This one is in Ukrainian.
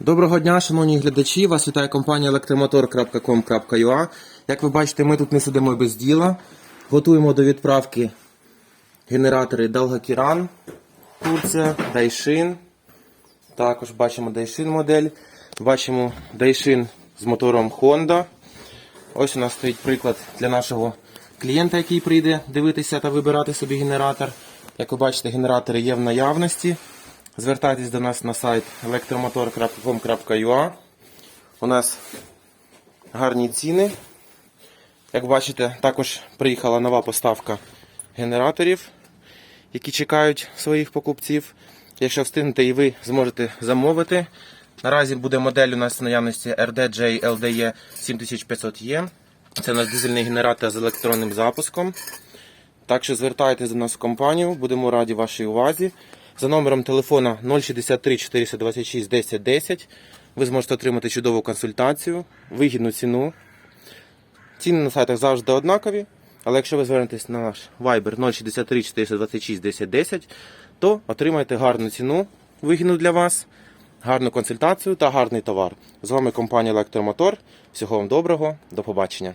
Доброго дня, шановні глядачі. Вас вітає компанія електромотор.com.ua. Як ви бачите, ми тут не сидимо без діла. Готуємо до відправки генератори Dalgakiran, Турція, Daishin. Також бачимо Daishin модель. Бачимо Daishin з мотором Honda. Ось у нас стоїть приклад для нашого клієнта, який прийде дивитися та вибирати собі генератор. Як ви бачите, генератори є в наявності. Звертайтесь до нас на сайт elektromotor.com.ua. У нас гарні ціни. Як бачите, також приїхала нова поставка генераторів, які чекають своїх покупців. Якщо встигнете і ви зможете замовити. Наразі буде модель у нас в наявності RDJ LDE 7500E. Це у нас дизельний генератор з електронним запуском. Так що звертайтеся до нас в компанію, будемо раді вашій увазі. За номером телефона 063 426 10 10 ви зможете отримати чудову консультацію, вигідну ціну. Ціни на сайтах завжди однакові, але якщо ви звернетесь на наш Viber 063 426 10 10, то отримаєте гарну ціну, вигідну для вас, гарну консультацію та гарний товар. З вами компанія Електромотор. Всього вам доброго, до побачення.